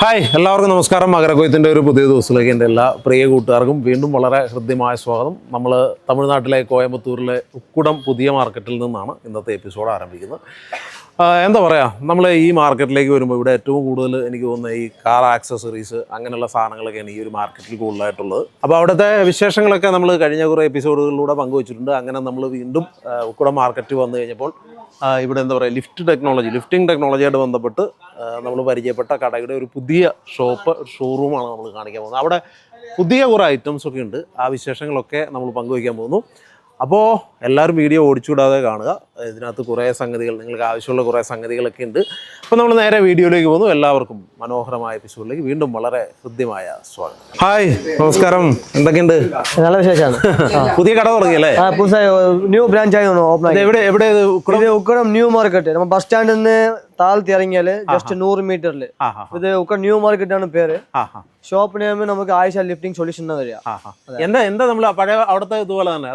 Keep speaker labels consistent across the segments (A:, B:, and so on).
A: Hi എല്ലാവർക്കും നമസ്കാരം. മകരക്കൊയ്ത്തിന്റെ ഒരു പുതിയ ദിവസത്തിലേക്ക് എന്റെ എല്ലാ പ്രിയ കൂട്ടുകാർക്കും വീണ്ടും വളരെ ഹൃദ്യമായ സ്വാഗതം. നമ്മൾ തമിഴ്നാട്ടിലെ കോയമ്പത്തൂരിലെ ഉക്കുടം പുതിയ മാർക്കറ്റിൽ നിന്നാണ് ഇന്നത്തെ എപ്പിസോഡ് ആരംഭിക്കുന്നത്. എന്താ പറയുക നമ്മൾ ഈ മാർക്കറ്റിലേക്ക് വരുമ്പോൾ ഇവിടെ ഏറ്റവും കൂടുതൽ എനിക്ക് തോന്നുന്നത് ഈ കാർ ആക്സസറീസ് അങ്ങനെയുള്ള സാധനങ്ങളൊക്കെയാണ് ഈ ഒരു മാർക്കറ്റിൽ കൂടുതലായിട്ടുള്ളത്. അപ്പോൾ അവിടുത്തെ വിശേഷങ്ങളൊക്കെ നമ്മൾ കഴിഞ്ഞ കുറേ എപ്പിസോഡുകളിലൂടെ പങ്കുവച്ചിട്ടുണ്ട്. അങ്ങനെ നമ്മൾ വീണ്ടും ഉക്കുടം മാർക്കറ്റ് വന്നു കഴിഞ്ഞപ്പോൾ ഇവിടെ എന്താ പറയുക ലിഫ്റ്റ് ടെക്നോളജി ലിഫ്റ്റിംഗ് ടെക്നോളജിയായിട്ട് ബന്ധപ്പെട്ട് നമ്മൾ പരിചയപ്പെട്ട കടയുടെ ഒരു പുതിയ ഷോപ്പ് ഷോറൂമാണ് നമ്മൾ കാണിക്കാൻ പോകുന്നത്. അവിടെ പുതിയ കുറേ ഐറ്റംസ് ഒക്കെ ഉണ്ട്. ആ വിശേഷങ്ങളൊക്കെ നമ്മൾ പങ്കുവയ്ക്കാൻ പോകുന്നു. അപ്പോൾ എല്ലാവരും വീഡിയോ ഓടിച്ചുകൂടാതെ കാണുക. ഇതിനകത്ത് കുറേ സംഗതികൾ നിങ്ങൾക്ക് ആവശ്യമുള്ള കുറേ സംഗതികളൊക്കെ ഉണ്ട്. അപ്പോൾ നമ്മൾ നേരെ വീഡിയോയിലേക്ക് പോകുന്നു. എല്ലാവർക്കും മനോഹരമായ എപ്പിസോഡിലേക്ക് വീണ്ടും വളരെ ഹൃദ്യമായ സ്വാഗതം. ഹായ് നമസ്കാരം. എന്തൊക്കെയുണ്ട്?
B: നല്ല വിശേഷമാണ്.
A: പുതിയ കട തുടങ്ങിയല്ലേ?
B: ന്യൂ
A: ബ്രാഞ്ച്
B: ആയി
A: എവിടെ എവിടെ ഉക്കടം?
B: New market. നമ്മൾ ബസ് സ്റ്റാൻഡിൽ നിന്ന് താഴത്ത് ഇറങ്ങിയാൽ ജസ്റ്റ് നൂറ്
A: മീറ്ററിൽ ഇത്
B: ഒക്കെ ന്യൂ മാർക്കറ്റ് ആണ് പേര് ഷോപ്പ് നെയിം നമുക്ക് ആയിഷ ലിഫ്റ്റിംഗ് സൊല്യൂഷൻ എന്നാ വരിക.
A: എന്താ എന്താ നമ്മൾ പഴയ അവിടുത്തെ ഇതുപോലെ തന്നെ?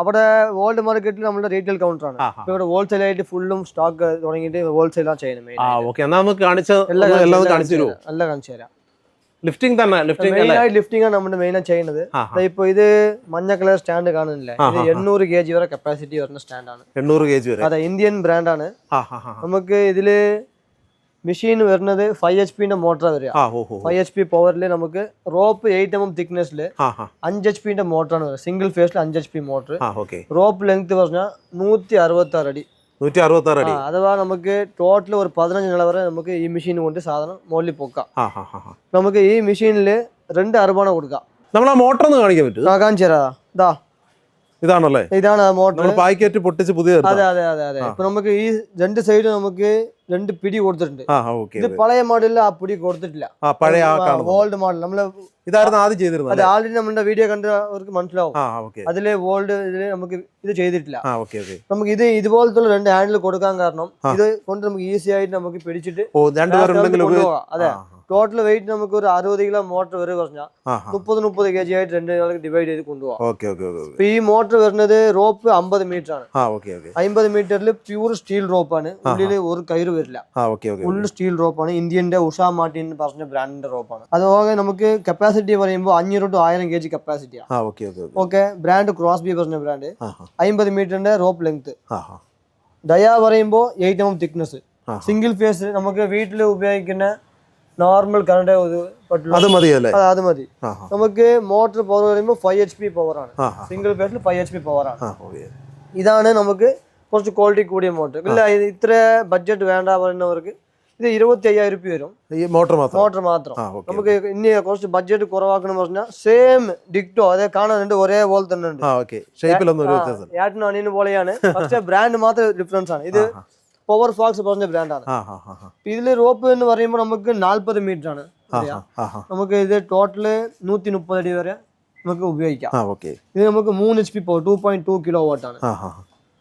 B: അവിടെ വേൾഡ് മാർക്കറ്റിൽ നമ്മുടെ റീറ്റെയിൽ കൗണ്ടർ ആണ്. ഇവിടെ ഹോൾസെയിൽ ആയിട്ട് ഫുള്ളും സ്റ്റോക്ക് തുടങ്ങിയിട്ട് ഹോൾസെയിലാണ് ചെയ്യുന്നത്
A: എന്നാ നമുക്ക് കാണിച്ചു
B: എല്ലാം കാണിച്ചു എല്ലാം കാണിച്ചു തരാം.
A: ലിഫ്റ്റിംഗ് തന്നെ ലിഫ്റ്റിംഗ് അല്ലേ?
B: ലിഫ്റ്റിംഗ് ആണ് മെയിൻ ആയിട്ട് ചെയ്യുന്നത്. ഇപ്പൊ ഇത് മഞ്ഞ കളർ സ്റ്റാൻഡ് കാണുന്നില്ല? ഇത് എണ്ണൂറ് കെ ജി വരെ കപ്പാസിറ്റി വരുന്ന സ്റ്റാൻഡാണ്
A: എണ്ണൂറ് കെ ജി വരെ?
B: അതെ ഇന്ത്യൻ ബ്രാൻഡാണ്
A: ആണ്. ഹാ ഹാ
B: നമുക്ക് ഇതിൽ മെഷീൻ വരുന്നത് ഫൈവ് എച്ച് പിന്റെ മോട്ടറാണ് വരിക. ഫൈവ് എച്ച് പി പവറിൽ നമുക്ക് റോപ്പ് എയ്റ്റ് എം എം തിക്നെസ്സിൽ അഞ്ച് എച്ച് പിന്റെ മോട്ടറാണ് വരിക. സിംഗിൾ ഫേസിൽ അഞ്ച് H P motor rope length പറഞ്ഞാൽ നൂറ്റി അറുപത്തി ആറ് അടി.
A: നൂറ്റി അറുപത്തി ആറ്
B: ആ,
A: അടി
B: അഥവാ നമുക്ക് ടോട്ടൽ ഒരു പതിനഞ്ച് നില വരെ നമുക്ക് ഈ മെഷീൻ കൊണ്ട് സാധനം മുകളിൽ പൊക്കാം. നമുക്ക് ഈ മെഷീനിൽ രണ്ട് അറുപണ കൊടുക്കാം.
A: നമ്മൾ ആ മോട്ടർ ഒന്ന് കാണിക്കാൻ പറ്റും.
B: ആ കാണിച്ചു തരാം. ഇതാ
A: ഇതാണല്ലേ?
B: ഇതാണ് മോട്ടർ
A: പാക്കറ്റ് പൊട്ടിച്ച് പുതിയ
B: അതെ അതെ അതെ അതെ. ഇപ്പൊ നമുക്ക് ഈ രണ്ട് സൈഡ് നമുക്ക് രണ്ട് പിടി കൊടുത്തിട്ടുണ്ട്. ഇത് പഴയ മോഡലിൽ ആ പിടി കൊടുത്തിട്ടില്ല.
A: പഴയ
B: ഓൾഡ് മോഡൽ നമ്മൾ
A: ഇതായിരുന്നു ആദ്യം ചെയ്തിരുന്നത്
B: അത് ആൾറെഡി നമ്മുടെ വീഡിയോ കണ്ടവർക്ക് മനസ്സിലാവും.
A: ആ ഓക്കെ.
B: അതിൽ ഓൾഡ് ഇതിൽ നമുക്ക് ഇത് ചെയ്തിട്ടില്ല. നമുക്ക് ഇത് ഇതുപോലത്തെ രണ്ട് ഹാൻഡിൽ കൊടുക്കാൻ കാരണം ഇത് കൊണ്ട് നമുക്ക് ഈസി ആയിട്ട് നമുക്ക് പിടിച്ചിട്ട് അതെ. ടോട്ടൽ വെയിറ്റ് നമുക്ക് ഒരു അറുപത് കിലോ മോട്ടർ വരെ പറഞ്ഞാൽ മുപ്പത് മുപ്പത് കെ ജി ആയിട്ട് രണ്ട് നാൾക്ക് ഡിവൈഡ് ചെയ്ത് കൊണ്ടുപോകാം. ഈ മോട്ടർ വരുന്നത് റോപ്പ് അമ്പത് മീറ്റർ ആണ്. അമ്പത് മീറ്ററിൽ പ്യൂർ സ്റ്റീൽ റോപ്പാണ് ഉള്ളിൽ ഒരു കയറ് വരില്ല. ഫുൾ സ്റ്റീൽ റോപ്പാണ് ഇന്ത്യന്റെ ഉഷ മാർട്ടിൻ പറഞ്ഞ ബ്രാൻഡിന്റെ റോപ്പാണ് അതുപോലെ നമുക്ക് കപ്പാസിറ്റി പറയുമ്പോൾ അഞ്ഞൂറ് ടു ആയിരം കെ ജി കപ്പാസിറ്റിയാണ്
A: ആ ഓക്കെ
B: ബ്രാൻഡ് ക്രോസ് ബി പറഞ്ഞ ബ്രാൻഡ് അമ്പത് മീറ്ററിന്റെ റോപ്പ് ലെങ്ത് ദയ പറയുമ്പോൾ eight M thickness single phase നമുക്ക് വീട്ടിൽ ഉപയോഗിക്കുന്ന നോർമൽ കറണ്ട്
A: അത് മതിയല്ലേ
B: അത് മതി. നമുക്ക് മോട്ടർ പവർ പറയുമ്പോൾ ഫൈവ് എച്ച് പി പവർ ആണ്. സിംഗിൾ ഫേസിൽ ഫൈവ് എച്ച് പി പവർ ആണ്. ഇതാണ് നമുക്ക് കുറച്ച് ക്വാളിറ്റി കൂടിയ മോട്ടർ ഇല്ല ഇത് ഇത്ര ബഡ്ജറ്റ് വേണ്ട പറയുന്നവർക്ക് ഇത് ഇരുപത്തി അയ്യായിരം രൂപ വരും.
A: ഈ മോട്ടർ മാത്രം?
B: മോട്ടർ മാത്രം. നമുക്ക് ഇനി കുറച്ച് ബഡ്ജറ്റ് കുറവാക്കണം പറഞ്ഞാൽ സെയിം ഡിക്റ്റോ അതെ കാണാനുണ്ട് ഒരേ പോലെ തന്നെ ഉണ്ട് ഏട്ടനും പോലെയാണ്. പക്ഷേ ബ്രാൻഡ് മാത്രം ഡിഫറൻസ് ആണ്. ഇത് പവർ ഫോക്സ് പറഞ്ഞ ബ്രാൻഡാണ് ഇതിൽ റോപ്പ് എന്ന് പറയുമ്പോൾ നമുക്ക് നാല്പത് മീറ്റർ ആണ്. നമുക്ക് ഇത് ടോട്ടൽ നൂറ്റി മുപ്പത് അടി വരെ നമുക്ക് ഉപയോഗിക്കാം. ഇത് നമുക്ക് മൂന്ന് H P power two point two kilo
A: വോട്ടാണ്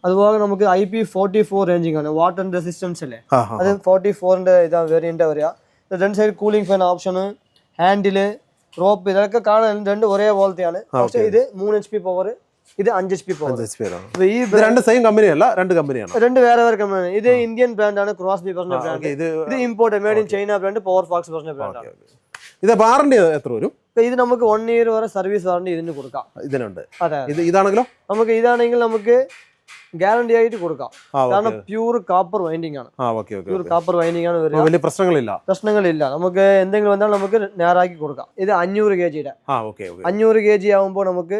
B: അതുപോലെ നമുക്ക് I P forty four ranging ആണ് വാട്ടർ റെസിസ്റ്റൻസ് അല്ലേ? അത് ഫോർട്ടി ഫോറിന്റെ ഇതാ വേരിയന്റ് വരിക. രണ്ട് സൈഡ് കൂളിംഗ് ഫാൻ ഓപ്ഷന് ഹാൻഡിൽ റോപ്പ് ഇതൊക്കെ കാണാൻ രണ്ട് ഒരേ പോലത്തെയാണ് പക്ഷേ ഇത് മൂന്ന് എച്ച് പി പവർ ഇത് അഞ്ച് എച്ച് പി പവർ ഈ
A: രണ്ട് സെയിം കമ്പനി അല്ല രണ്ട് കമ്പനിയാണ്
B: രണ്ട് വേറെ വേറെ കമ്പനി ഇത് ഇന്ത്യൻ ബ്രാൻഡ് ആണ് ക്രോസ് ബി പറഞ്ഞ ബ്രാൻഡ്
A: ഇത്
B: import made in China brand power fax പറഞ്ഞ ബ്രാൻഡാണ്
A: ഇത് വാറണ്ടി എത്ര വരും?
B: ഇത് നമുക്ക് വൺ ഇയർ വരെ സർവീസ് വാറണ്ടി ഇതിന് കൊടുക്കാം.
A: ഇതിനുണ്ട്.
B: അതെ.
A: ഇത് ഇതാണെങ്കിലോ?
B: നമുക്ക് ഇതാണെങ്കിൽ നമുക്ക് ഗ്യാരണ്ടി ആയിട്ട് കൊടുക്കാം. കാരണം പ്യൂർ കാപ്പർ വൈൻഡിങ് ആണ്. പ്യൂർ കാപ്പർ വൈൻഡിങ് ആണ്
A: വലിയ പ്രശ്നങ്ങളില്ല.
B: പ്രശ്നങ്ങളില്ല. നമുക്ക് എന്തെങ്കിലും വന്നാൽ നമുക്ക് നേരാക്കി കൊടുക്കാം. ഇത് അഞ്ഞൂറ് കെ ജിയുടെ അഞ്ഞൂറ് കെ ജി ആകുമ്പോൾ നമുക്ക്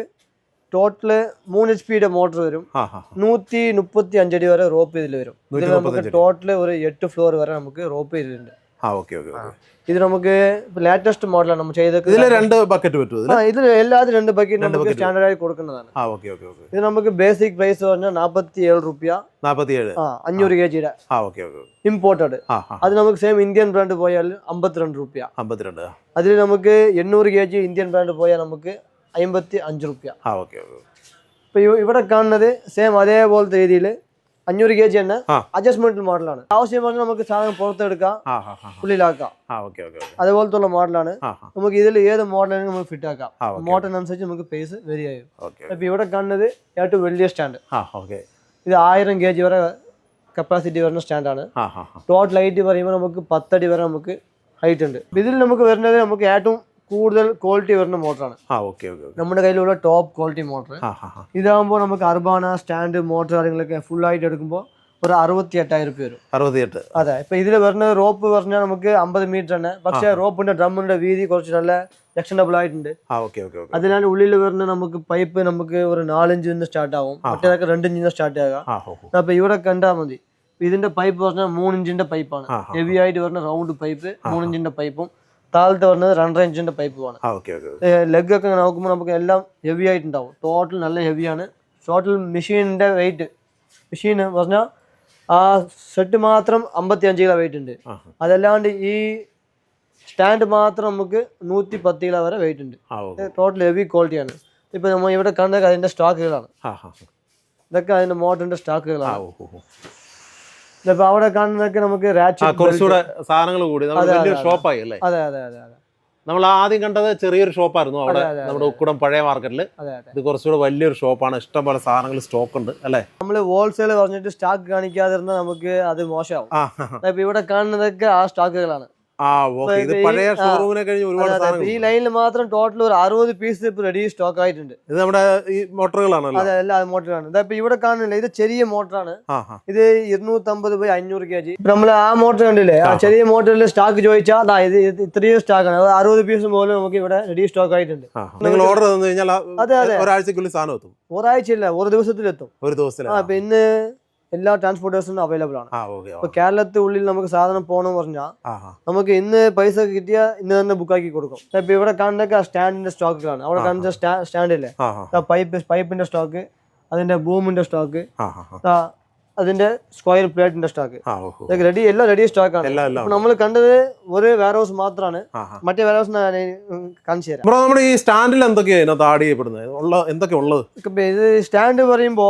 B: ടോട്ടൽ മൂന്ന് എച്ച് പിയുടെ മോട്ടർ വരും. നൂറ്റി മുപ്പത്തി അഞ്ചടി വരെ റോപ്പ് ഇതിൽ വരും. ഇതിൽ നമുക്ക് ടോട്ടൽ ഒരു എട്ട് ഫ്ലോർ വരെ നമുക്ക് റോപ്പ് ഇതിലുണ്ട്.
A: ആ ഓക്കെ ഓക്കെ
B: ഇത് നമുക്ക് ലേറ്റസ്റ്റ് മോഡലാണ് നമ്മൾ
A: ഇതിൽ
B: ചെയ്തേക്കുന്നത്
A: രണ്ട് ബക്കറ്റ് പറ്റുമോ ഇതിൽ
B: ആ ഇതിൽ എല്ലാത്തിനും രണ്ട് ബക്കറ്റ് നമുക്ക്. സ്റ്റാൻഡേർഡ് ആയി കൊടുക്കുന്നതാണ്.
A: ആ ഓക്കെ ഓക്കെ ഓക്കെ.
B: ഇത് നമുക്ക് ബേസിക് പ്രൈസ് പറഞ്ഞാൽ നാൽപ്പത്തി ഏഴ് റുപ്യ.
A: നാൽപ്പത്തി ഏഴ്
B: ആ അഞ്ഞൂറ് കെ ജിയുടെ
A: ആ ഓക്കെ ഓക്കെ
B: ഇമ്പോർട്ടഡ് അത് നമുക്ക് സെയിം ഇന്ത്യൻ ബ്രാൻഡ് പോയാൽ അമ്പത്തിരണ്ട് റുപ്യ.
A: അമ്പത്തിരണ്ട്.
B: അതിൽ നമുക്ക് എണ്ണൂറ് കെ ജി ഇന്ത്യൻ ബ്രാൻഡ് പോയാൽ നമുക്ക് അമ്പത്തി അഞ്ച് റുപ്യ.
A: ആ ഓക്കെ ഓക്കെ
B: ഇപ്പൊ ഇവിടെ കാണുന്നത് സെയിം അതേപോലത്തെ രീതിയിൽ അഞ്ഞൂറ് കെ ജി തന്നെ
A: ആ.
B: അഡ്ജസ്റ്റ്മെന്റ് മോഡലാണ് ആവശ്യം പറഞ്ഞാൽ നമുക്ക് സാധനം പുറത്തെടുക്കാം ഉള്ളിലാക്കാം. അതുപോലത്തുള്ള മോഡലാണ് നമുക്ക് ഇതിൽ ഏത് മോഡലാണെങ്കിൽ നമുക്ക് ഫിറ്റ് ആക്കാം. മോഡലിനനുസരിച്ച് നമുക്ക് പേസ് വെരി. ആയും അപ്പൊ ഇവിടെ കാണുന്നത് ഏറ്റവും വലിയ സ്റ്റാൻഡ് ഇത് ആയിരം കെ ജി വരെ കപ്പാസിറ്റി വരുന്ന സ്റ്റാൻഡാണ് ടോട്ടൽ ഹൈറ്റ് പറയുമ്പോൾ നമുക്ക് പത്തടി വരെ നമുക്ക് ഹൈറ്റ് ഉണ്ട്. ഇതിൽ നമുക്ക് വരുന്നത് നമുക്ക് ഏറ്റവും കൂടുതൽ ക്വാളിറ്റി വരുന്ന മോട്ടറാണ്
A: ആ ഓക്കെ ഓക്കെ ഓക്കെ
B: നമ്മുടെ കയ്യിലുള്ള ടോപ്പ് ക്വാളിറ്റി മോട്ടർ ഇതാകുമ്പോൾ നമുക്ക് അർബാന സ്റ്റാൻഡ് മോട്ടർ കാര്യങ്ങളൊക്കെ ഫുൾ ആയിട്ട് എടുക്കുമ്പോൾ ഒരു അറുപത്തി എട്ടായിരം രൂപ വരും.
A: അറുപത്തിയെട്ട്.
B: അതെ ഇപ്പൊ ഇതിൽ വരുന്ന റോപ്പ് പറഞ്ഞാൽ നമുക്ക് അമ്പത് മീറ്റർ ആണ് പക്ഷേ റോപ്പിന്റെ ഡ്രമ്മിന്റെ വീതി കുറച്ച് നല്ല എക്സ്റ്റൻഡബിൾ ആയിട്ടുണ്ട്. അതിനാൽ ഉള്ളിൽ വരുന്ന നമുക്ക് പൈപ്പ് നമുക്ക് ഒരു നാലഞ്ച് നിന്ന് സ്റ്റാർട്ട് ആവും. മറ്റേതൊക്കെ രണ്ട് നിന്ന് സ്റ്റാർട്ട് ആകാം. അപ്പൊ ഇവിടെ കണ്ടാൽ മതി. ഇതിന്റെ പൈപ്പ് പറഞ്ഞാൽ മൂന്നിഞ്ചിന്റെ പൈപ്പാണ്. ഹെവി ആയിട്ട് വരുന്ന റൗണ്ട് പൈപ്പ് മൂന്നിഞ്ചിന്റെ പൈപ്പും താഴത്തെ വരുന്നത് രണ്ടര ഇഞ്ചിന്റെ പൈപ്പുമാണ്
A: വേണം
B: ലെഗ് ഒക്കെ നോക്കുമ്പോൾ നമുക്ക് എല്ലാം ഹെവി ആയിട്ടുണ്ടാവും. ടോട്ടൽ നല്ല ഹെവിയാണ് ടോട്ടൽ മെഷീനിന്റെ വെയിറ്റ് മെഷീൻ പറഞ്ഞാൽ ആ സെറ്റ് മാത്രം അമ്പത്തി അഞ്ച് കിലോ വെയിറ്റ് ഉണ്ട് അതല്ലാണ്ട് ഈ സ്റ്റാൻഡ് മാത്രം നമുക്ക് നൂറ്റി പത്ത് കിലോ വരെ വെയിറ്റ് ഉണ്ട്. ടോട്ടൽ ഹെവി ക്വാളിറ്റിയാണ് ഇപ്പൊ നമ്മൾ ഇവിടെ കണ്ടത് അതിന്റെ സ്റ്റോക്കുകളാണ് ഇതൊക്കെ അതിന്റെ മോട്ടറിന്റെ സ്റ്റോക്കുകളാണ് അവിടെ കാണുന്നതൊക്കെ നമുക്ക്
A: കുറച്ചുകൂടെ സാധനങ്ങൾ കൂടി. വലിയൊരു ഷോപ്പായി അല്ലേ
B: അതെ. അതെ അതെ അതെ
A: നമ്മൾ ആദ്യം കണ്ടത് ചെറിയൊരു ഷോപ്പായിരുന്നു അവിടെ നമ്മുടെ ഉക്കുടം പഴയ മാർക്കറ്റിൽ ഇത് കുറച്ചുകൂടെ വലിയൊരു ഷോപ്പാണ് ഇഷ്ടംപോലെ സാധനങ്ങൾ സ്റ്റോക്ക് ഉണ്ട് അല്ലേ?
B: നമ്മൾ ഹോൾസെയിൽ പറഞ്ഞിട്ട് സ്റ്റോക്ക് കാണിക്കാതിരുന്ന നമുക്ക് അത് മോശമാവും. ഇപ്പൊ ഇവിടെ കാണുന്നതൊക്കെ ആ സ്റ്റോക്കുകളാണ്
A: ആ ഓക്കെ ഇത്
B: ഈ-
A: പഴയ ഷോറൂമിനെ കഴിഞ്ഞ് ഒരുപാട്. സാധനങ്ങൾ
B: ഈ ലൈനിൽ മാത്രം ടോട്ടൽ ഒരു അറുപത് പീസ് ഇപ്പൊ റെഡി സ്റ്റോക്ക് ആയിട്ടുണ്ട്.
A: ഇത് നമ്മുടെ ഈ മോട്ടറുകളാണല്ലോ?
B: അതെ എല്ലാ മോട്ടറാണ് ഇപ്പൊ ഇവിടെ കാണുന്നില്ല. ഇത് ചെറിയ മോട്ടറാണ്. ഇത് ഇരുന്നൂറ്റമ്പത് ബൈ അഞ്ഞൂറ് കെ ജി നമ്മൾ ആ മോട്ടർ കണ്ടില്ലേ? ആ ചെറിയ മോട്ടറിൽ സ്റ്റോക്ക് ചോദിച്ചാൽ അതാ ഇത് ഇത് ഇത്രയും സ്റ്റോക്ക് ആണ്. അത് അറുപത് പീസ് പോലും നമുക്ക് ഇവിടെ റെഡി സ്റ്റോക്ക് ആയിട്ടുണ്ട്.
A: നിങ്ങൾ ഓർഡർ തന്നു കഴിഞ്ഞാൽ
B: അതെ, അതെ.
A: ഒരാഴ്ചക്കുള്ളിൽ സാധനം എത്തും.
B: ഒരാഴ്ച ഇല്ല ഒരു ദിവസത്തിലെത്തും.
A: ഒരു ദിവസത്തിൽ
B: ആ പിന്നെ ഇന്ന് എല്ലാ ട്രാൻസ്പോർട്ടേഴ്സും അവൈലബിൾ ആണ്. ഇപ്പൊ കേരളത്തിൽ ഉള്ളിൽ നമുക്ക് സാധനം പോകണം പറഞ്ഞാൽ നമുക്ക് ഇന്ന് പൈസ കിട്ടിയാൽ ഇന്ന് തന്നെ ബുക്കാക്കി കൊടുക്കും. ഇപ്പൊ ഇവിടെ കാണുന്നൊക്കെ സ്റ്റാൻഡിന്റെ സ്റ്റോക്കുകളാണ് അവിടെ കാണുന്ന
A: സ്റ്റാൻഡില്ലേ?
B: പൈപ്പ് പൈപ്പിന്റെ സ്റ്റോക്ക് അതിന്റെ ബൂമിന്റെ സ്റ്റോക്ക് അതിന്റെ സ്ക്വയർ പ്ലേറ്റിന്റെ സ്റ്റോക്ക് ഇതൊക്കെ റെഡി എല്ലാം റെഡി സ്റ്റോക്ക് ആണ്.
A: എല്ലാം എല്ലാം
B: നമ്മൾ കണ്ടത് ഒരു വെയർ ഹൗസ് മാത്രമാണ് മറ്റേ വെയർ ഹൗസ് കാണിച്ചു തരാം.
A: നമ്മുടെ ഈ സ്റ്റാൻഡിൽ എന്തൊക്കെയാണ് ആഡ് ചെയ്യപ്പെടുന്നത്? ഉള്ള എന്തൊക്കെ ഉള്ളത്?
B: ഇത് സ്റ്റാൻഡ് പറയുമ്പോ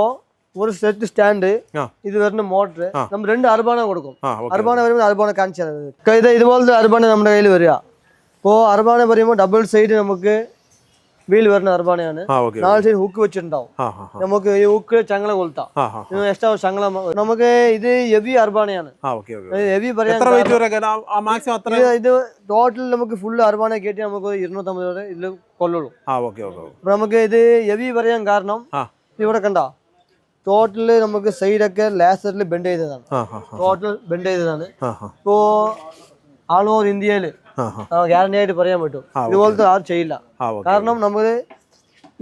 B: ഒരു സെറ്റ് സ്റ്റാൻഡ്
A: இது
B: ഇത് വരുന്ന മോട്ടർ. നമ്മൾ രണ്ട് അർബാന കൊടുക്കും. അർബാന വരുമ്പോൾ അർബാന കാണിച്ചു തരാം ഇത് ഇതുപോലത്തെ അർബാന നമ്മുടെ കയ്യിൽ വരിക. ഇപ്പോൾ അർബാന പറയുമ്പോൾ ഡബിൾ സൈഡ് നമുക്ക് വീൽ വരുന്ന
A: ഓക്കെ
B: നാല് സൈഡ് ഹുക്ക് വെച്ചിട്ടുണ്ടാവും. നമുക്ക് ഈ ഹുക്ക് ചങ്ങല കൊളുത്താം. എക്സ്ട്രാ ചങ്ങല നമുക്ക് ഇത് ഹെവി
A: ഓക്കെ
B: ഹെവി പറയാൻ ഇത് ടോട്ടൽ നമുക്ക് ഫുൾ അർബാന കയറ്റി നമുക്ക് ഇരുന്നൂറ്റമ്പത് ഇതിൽ കൊല്ലുള്ളൂ നമുക്ക് ഇത് ഹെവി പറയാൻ കാരണം ഇവിടെ കണ്ട? ടോട്ടൽ നമുക്ക് സൈഡൊക്കെ ലേസറിൽ ബെൻഡ് ചെയ്തതാണ്. ടോട്ടൽ ബെൻഡ് ചെയ്തതാണ്. ഇപ്പോ ആൾ ഓവർ ഇന്ത്യയിൽ ഗ്യാരണ്ടി ആയിട്ട് പറയാൻ പറ്റും. ഇതുപോലത്തെ ആരും ചെയ്യില്ല. കാരണം നമ്മൾ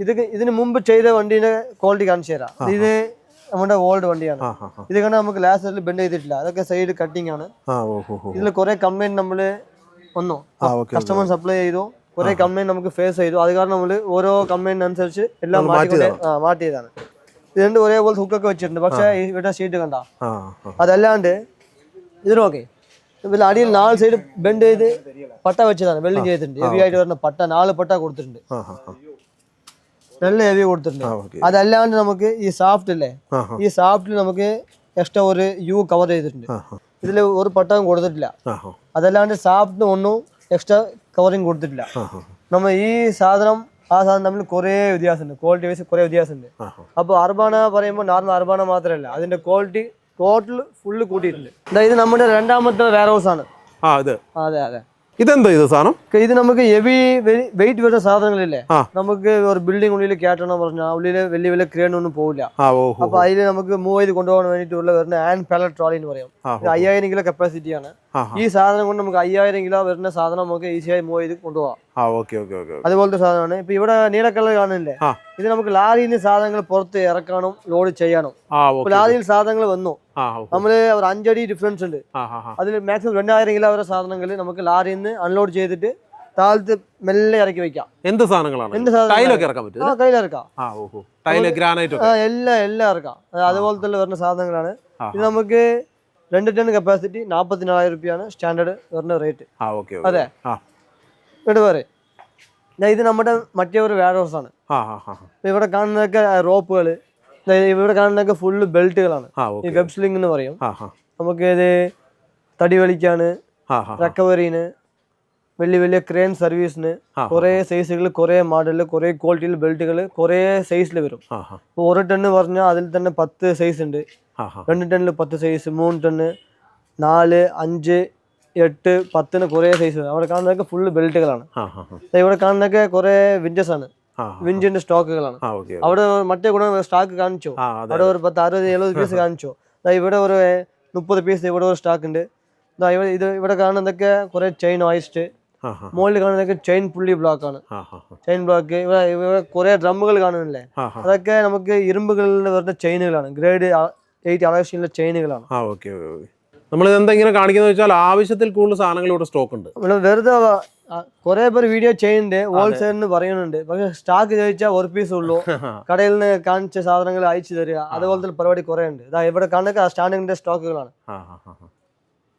B: ഇത് ഇതിന് മുമ്പ് ചെയ്ത വണ്ടീന്റെ ക്വാളിറ്റി കാണിച്ചു തരാം. ഇത് നമ്മുടെ ഓൾഡ് വണ്ടിയാണ്. ഇത് കണ്ടാൽ നമുക്ക് ലാസറിൽ ബെൻഡ് ചെയ്തിട്ടില്ല. അതൊക്കെ സൈഡ് കട്ടിങ് ആണ്. ഇതിൽ കുറെ കംപ്ലൈന്റ് നമ്മൾ വന്നു. കസ്റ്റമർ സപ്ലൈ ചെയ്തു. കുറെ കംപ്ലൈന്റ് നമുക്ക് ഫേസ് ചെയ്തു. അത് കാരണം നമ്മൾ ഓരോ കംപ്ലൈന്റ് അനുസരിച്ച് എല്ലാം മാറ്റി മാറ്റിയതാണ്. രണ്ട് ഒരേപോലെ ഹുക്കൊക്കെ വെച്ചിട്ടുണ്ട്. പക്ഷേ ഇവിടെ ഷീറ്റ് കണ്ട. അതല്ലാണ്ട് ഇത് നോക്കേ. ഇതിൽ അടിയിൽ നാല് സൈഡ് ബെൻഡ് ചെയ്ത് പട്ട വെച്ചതാണ്. വെൽഡിങ് ചെയ്തിട്ടുണ്ട്. ഹെവി ആയിട്ട് വരുന്ന പട്ട നാല് പട്ട കൊടുത്തിട്ടുണ്ട്. നല്ല ഹെവി കൊടുത്തിട്ടുണ്ട്. അതല്ലാണ്ട് നമുക്ക് ഈ സാഫ്റ്റ് അല്ലേ ഈ സാഫ്റ്റിൽ നമുക്ക് എക്സ്ട്രാ ഒരു യു കവർ ചെയ്തിട്ടുണ്ട്. ഇതിൽ ഒരു പട്ടവും കൊടുത്തിട്ടില്ല. അതല്ലാണ്ട് സാഫ്റ്റിന് ഒന്നും എക്സ്ട്രാ കവറിങ് കൊടുത്തിട്ടില്ല.
A: നമ്മ
B: നമ്മൾ ഈ സാധനം ആ സാധനം തമ്മിൽ കുറേ വ്യത്യാസമുണ്ട്. ക്വാളിറ്റി വൈസ് കുറേ വ്യത്യാസമുണ്ട്. അപ്പോൾ അർബാന പറയുമ്പോൾ നോർമൽ അർബാന മാത്രമല്ല. അതിന്റെ ക്വാളിറ്റി ടോട്ടൽ ഫുള്ള് കൂട്ടിയിട്ടുണ്ട്. ഇത് നമ്മുടെ രണ്ടാമത്തെ വെയർ ഹൗസ് ആണ് അതെ അതെ.
A: ഇതെന്താ ഇത് സാധനം?
B: ഇത് നമുക്ക് ഹെവി വെയിറ്റ് വരുന്ന സാധനങ്ങളില്ലേ? നമുക്ക് ഒരു ബിൽഡിംഗ് ഉള്ളിൽ കയറ്റണം പറഞ്ഞാൽ ഉള്ളിൽ വലിയ വലിയ ക്രെയിൻ ഒന്നും
A: ഓ
B: അപ്പൊ അതിൽ നമുക്ക് മൂവ് ചെയ്ത് കൊണ്ടുപോകാൻ വേണ്ടിയിട്ടുള്ള വരുന്ന ആൻഡ് പാലറ്റ് ട്രോളി എന്ന് പറയും. അയ്യായിരം കിലോ കപ്പാസിറ്റിയാണ് ഈ സാധനം കൊണ്ട് നമുക്ക് അയ്യായിരം കിലോ വരുന്ന സാധനം നമുക്ക് ഈസിയായി മൂവ് ചെയ്ത് കൊണ്ടുപോകാം അതുപോലത്തെ സാധനമാണ്. ഇപ്പൊ ഇവിടെ നീലക്കളർ കളർ കാണുന്നില്ലേ ഇത് നമുക്ക് ലാരിയിൽ സാധനങ്ങൾ പുറത്ത് ഇറക്കാനും ലോഡ് ചെയ്യാനും. ലാരിയിൽ സാധനങ്ങൾ വന്നു. നമ്മൾ ഒരു അഞ്ചടി ഡിഫറൻസ് ഉണ്ട്. അതിൽ മാക്സിമം രണ്ടായിരം കിലോ വരെ സാധനങ്ങൾ നമുക്ക് ലാരിയിൽ നിന്ന് അൺലോഡ് ചെയ്തിട്ട് താഴത്ത് മെല്ലെ ഇറക്കി വെക്കാം.
A: എന്ത് സാധനങ്ങളാണ്?
B: എന്ത്
A: ടൈലൊക്കെ ഇറക്കാൻ പറ്റും ടൈൽ ഗ്രാനൈറ്റ്
B: എല്ലാം എല്ലാം ഇറക്കാം. അതുപോലത്തെ വരുന്ന സാധനങ്ങളാണ്. ഇത് നമുക്ക് രണ്ട് ടൺ കപ്പാസിറ്റി നാൽപ്പത്തി നാലായിരം രൂപയാണ് സ്റ്റാൻഡേർഡ് വരുന്ന റേറ്റ്
A: ആ ഓക്കെ
B: അതെ. വേറെ ദാ ഇത് നമ്മുടെ മറ്റേ ഒരു വെയർ ഹൗസ് ആണ് ഇവിടെ കാണുന്നതൊക്കെ റോപ്പുകൾ ഇവിടെ കാണുന്നതൊക്കെ ഫുള്ള് ബെൽറ്റുകളാണ് ഈ
A: ഓക്കെ
B: വെബ് സ്ലിംഗ് എന്ന് പറയും. നമുക്ക് ഇത് തടി
A: വലിക്കാണ്
B: റെക്കവറിന് വലിയ വലിയ ക്രെയിൻ സർവീസിന് കുറെ സൈസുകൾ കുറെ മോഡലിൽ കുറെ ക്വാളിറ്റിയിൽ ബെൽറ്റുകൾ കുറെ സൈസിൽ വരും. ഒരു ടണ്ണ് പറഞ്ഞാൽ അതിൽ തന്നെ പത്ത് സൈസ് ഉണ്ട്. രണ്ട് ടണ്ണിൽ പത്ത് സൈസ് മൂന്ന് ടണ്ണ് നാല് അഞ്ച് എട്ട് പത്തിന് കുറേ സൈസ് അവിടെ കാണുന്നതൊക്കെ ഫുള്ള് ബെൽറ്റുകളാണ്. ഇവിടെ കാണുന്നതൊക്കെ കുറേ വിഞ്ചസ് ആണ്. വിഞ്ചിന്റെ സ്റ്റോക്കുകളാണ് അവിടെ മറ്റേ കൂടെ സ്റ്റോക്ക് കാണിച്ചോ? അവിടെ ഒരു പത്ത് അറുപത് എഴുപത് പീസ് കാണിച്ചോ? ഇവിടെ ഒരു മുപ്പത് പീസ് ഇവിടെ ഒരു സ്റ്റോക്ക് ഉണ്ട്. ഇത് ഇവിടെ കാണുന്നതൊക്കെ കുറേ ചെയിൻ ഓയിസ്റ്റ് മുകളിൽ കാണുന്നതൊക്കെ ചെയിൻ പുള്ളി ബ്ലോക്ക് ആണ്. ചെയിൻ ബ്ലോക്ക് ഇവിടെ ഇവിടെ കുറേ ഡ്രമ്മുകൾ കാണുന്നില്ലേ? അതൊക്കെ നമുക്ക് ഇരുമ്പുകളിൽ വരുന്ന ചെയിനുകളാണ് ഗ്രേഡ് എയ്റ്റ് അളവിലുള്ള ചെയിനുകളാണ്
A: ആ ഓക്കെ നമ്മൾ ഇതെന്താ ഇങ്ങനെ കാണിക്കുന്നത് വെച്ചാൽ ആവശ്യത്തിൽ കൂടുതൽ സാധനങ്ങൾ ഇവിടെ സ്റ്റോക്ക് ഉണ്ട്.
B: നമ്മൾ വെറുതെ കുറെ പേര് വീഡിയോ ചെയ്യുന്നുണ്ട് ഹോൾസെയിലിന് പറയുന്നുണ്ട്. പക്ഷെ സ്റ്റാക്ക് ചോദിച്ചാൽ ഒരു പീസ് ഉള്ളൂ. കടയിൽ നിന്ന് കാണിച്ച സാധനങ്ങൾ അയച്ചു തരിക. അതുപോലെ തന്നെ പരിപാടി കുറെ ഉണ്ട്. ഇതാ ഇവിടെ കാണുന്ന സ്റ്റാൻഡിങ്ങിന്റെ സ്റ്റോക്കുകളാണ്.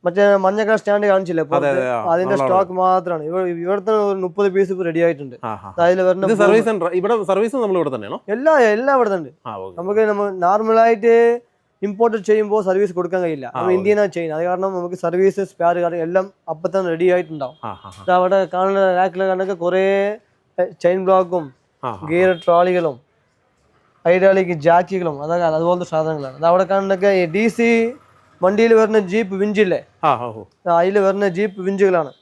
B: മറ്റേ മഞ്ഞ കളർ സ്റ്റാൻഡ് കാണിച്ചില്ല?
A: അതെ,
B: അതിന്റെ സ്റ്റോക്ക് മാത്രമാണ്. ഇവിടെ ഇവിടുത്തെ ഒരു മുപ്പത് പീസ് ഇപ്പൊ റെഡി ആയിട്ടുണ്ട്. അതിൽ വരുന്ന
A: സർവീസ് ഇവിടെ സർവീസ് നമ്മൾ ഇവിടെ തന്നെയാണോ?
B: എല്ലാ എല്ലാം ഇവിടെ ഉണ്ട് നമുക്ക് നമ്മൾ നോർമലായിട്ട് ഇമ്പോർട്ട് ചെയ്യുമ്പോൾ സർവീസ് കൊടുക്കാൻ കഴിയില്ല. നമ്മൾ ഇന്ത്യനാണ് ചെയ്യുന്നത്. അത് കാരണം നമുക്ക് സർവീസ് സ്പെയർ കാര്യം എല്ലാം അപ്പം തന്നെ റെഡി ആയിട്ടുണ്ടാവും അവിടെ കാണുന്ന റാക്കിൽ കണ്ടൊക്കെ കുറേ ചെയിൻ ബ്ലോക്കും ഗിയർ ട്രോളികളും ഹൈഡ്രോളിക് ജാക്കികളും അതൊക്കെ അതുപോലത്തെ സാധനങ്ങളാണ്. അത് അവിടെ കാണുന്നൊക്കെ ഡി സി വണ്ടിയിൽ വരുന്ന ജീപ്പ് വിഞ്ചില്ലേ. അതിൽ വരുന്ന ജീപ്പ് വിഞ്ചുകളാണ്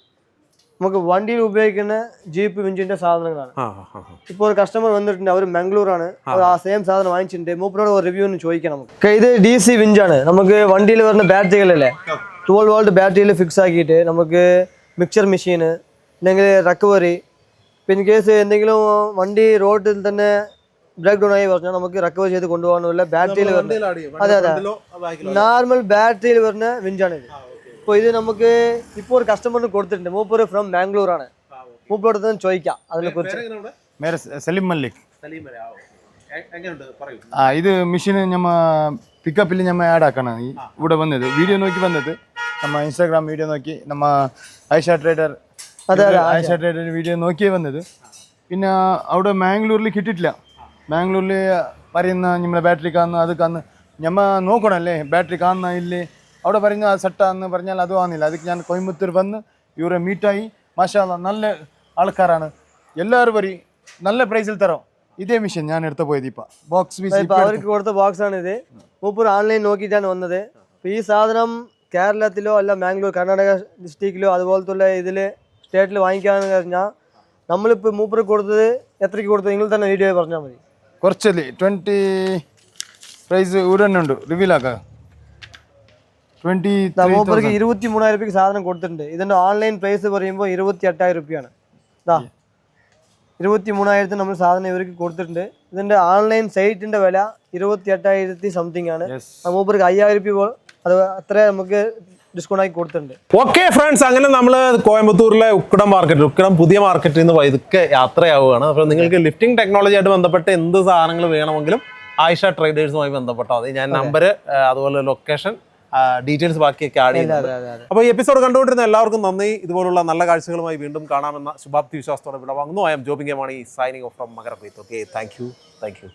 B: നമുക്ക് വണ്ടിയിൽ ഉപയോഗിക്കുന്ന ജീപ്പ് വിഞ്ചിന്റെ സാധനങ്ങളാണ്. ഇപ്പോൾ ഒരു കസ്റ്റമർ വന്നിട്ടുണ്ട് അവർ മംഗളൂരാണ് ആ. സെയിം സാധനം വാങ്ങിച്ചിട്ടുണ്ട്. മൂപ്പരോട് ഒരു റിവ്യൂ ഒന്ന് ചോദിക്കണം നമുക്ക്. ഇത് ഡി സി വിഞ്ചാണ് നമുക്ക് വണ്ടിയിൽ വരുന്ന ബാറ്ററികളല്ലേ ട്വൽവ് വോൾട്ട് ബാറ്ററിയിൽ ഫിക്സ് ആക്കിയിട്ട് നമുക്ക് മിക്സർ മെഷീന് അല്ലെങ്കിൽ റിക്കവറി ഇൻ കേസ് എന്തെങ്കിലും വണ്ടി റോഡിൽ തന്നെ ബ്രേക്ക് ഡൗൺ ആയി പറഞ്ഞാൽ നമുക്ക് റിക്കവർ ചെയ്ത് കൊണ്ടുപോകാനുള്ള ബാറ്ററിയിൽ വരുന്ന അതെ അതെ. നോർമൽ ബാറ്ററിയിൽ വരുന്ന വിഞ്ചാണ് ഇത്. ഇപ്പോൾ ഇത് നമുക്ക് ഇപ്പോൾ ഒരു കസ്റ്റമറിന് കൊടുത്തിട്ടുണ്ട്. മൂപ്പർ ഫ്രം ബാംഗ്ലൂർ ആണ് മൂപ്പരോട് ചോദിക്കാം അതിനെ കുറിച്ച്.
C: സലീം മല്ലിക്. ആ ഇത് മെഷീൻ നമ്മ പിക്കപ്പിൽ ഞമ്മ ആഡ് ആക്കണ. ഇവിടെ വന്നത്. വീഡിയോ നോക്കി വന്നത്. നമ്മ ഇൻസ്റ്റാഗ്രാം വീഡിയോ നോക്കി നമ്മ ഐഷ ട്രേഡർ
B: അതെ, അതെ,
C: ഐഷ ട്രേഡർ വീഡിയോ നോക്കിയേ വന്നത്. പിന്നെ അവിടെ മാംഗ്ലൂരിൽ കിട്ടിയിട്ടില്ല. മാംഗ്ലൂരിൽ പറയുന്ന നമ്മളെ ബാറ്ററി കാണുന്ന അത് കാണുന്ന ഞമ്മ നോക്കണമല്ലേ ബാറ്ററി കാണുന്ന ഇല്ലേ? അവിടെ പറയുന്ന സെറ്റാന്ന് പറഞ്ഞാൽ അതും വാങ്ങില്ല അതിക്ക് ഞാൻ കോയമ്പത്തൂർ വന്ന് ഇവരെ മീറ്റായി മാഷാല നല്ല ആൾക്കാരാണ്. എല്ലാവരും പറയും നല്ല പ്രൈസിൽ തരാം. ഇതേ മിഷൻ ഞാൻ എടുത്ത പോയത് ഇപ്പം. ബോക്സ്
B: ഇപ്പൊ അവർക്ക് കൊടുത്ത ബോക്സ് ആണ് ഇത് മൂപ്പർ ഓൺലൈൻ നോക്കിയിട്ടാണ് വന്നത്. അപ്പൊ ഈ സാധനം കേരളത്തിലോ അല്ല മാംഗ്ലൂർ കർണാടക ഡിസ്ട്രിക്റ്റിലോ അതുപോലത്തുള്ള ഇതിൽ സ്റ്റേറ്റിൽ വാങ്ങിക്കാന്ന് പറഞ്ഞാൽ നമ്മളിപ്പോൾ മൂപ്പർ കൊടുത്തത് എത്രയ്ക്ക് കൊടുത്തത്? നിങ്ങൾ തന്നെ വീഡിയോ പറഞ്ഞാൽ മതി.
C: കുറച്ചല്ലേ? ട്വന്റി പ്രൈസ് തന്നെ ഉണ്ട്.
B: ദാ മൂപ്പർക്ക് ഇരുപത്തി മൂന്നായിരം രൂപയ്ക്ക് സാധനം കൊടുത്തിട്ടുണ്ട്. ഇതിന്റെ ഓൺലൈൻ പ്രൈസ് പറയുമ്പോൾ ഇരുപത്തി എട്ടായിരം രൂപയാണ്. ഇതാ ഇരുപത്തി മൂന്നായിരത്തിന് നമ്മൾ സാധനം ഇവർക്ക് കൊടുത്തിട്ടുണ്ട്. ഇതിന്റെ ഓൺലൈൻ സൈറ്റിന്റെ വില ഇരുപത്തി എട്ടായിരത്തി സംതിങ് ആണ് മൂപ്പർക്ക് അയ്യായിരം രൂപ അത് അത്ര നമുക്ക് ഡിസ്കൗണ്ട് ആക്കി കൊടുത്തിട്ടുണ്ട്.
A: ഓക്കെ ഫ്രണ്ട്സ് അങ്ങനെ നമ്മൾ കോയമ്പത്തൂരിലെ ഉക്കടം മാർക്കറ്റ് ഉക്കടം പുതിയ മാർക്കറ്റിൽ നിന്ന് വൈദ്യുക്കെ യാത്രയാവുകയാണ്. അപ്പോൾ നിങ്ങൾക്ക് ലിഫ്റ്റിംഗ് ടെക്നോളജി ആയിട്ട് ബന്ധപ്പെട്ട് എന്ത് സാധനങ്ങൾ വേണമെങ്കിലും ആയിഷ ട്രേഡേഴ്സുമായി ബന്ധപ്പെട്ടാൽ മതി ഞാൻ നമ്പർ അതുപോലെ ലൊക്കേഷൻ ഡീറ്റെയിൽസ് ബാക്കിയൊക്കെ ആഡ്
B: ചെയ്യുന്നത്
A: അപ്പോൾ ഈ എപ്പിസോഡ് കണ്ടുകൊണ്ടിരുന്ന എല്ലാവർക്കും നന്ദി. ഇതുപോലുള്ള നല്ല കാഴ്ചകളുമായി വീണ്ടും കാണാമെന്ന ശുഭാപ്തി വിശ്വാസത്തോടെ വിടവാങ്ങുന്നു. ഐ എം ജോബിംഗ് ഈ signing off from മകരപ്രീത് okay thank you thank you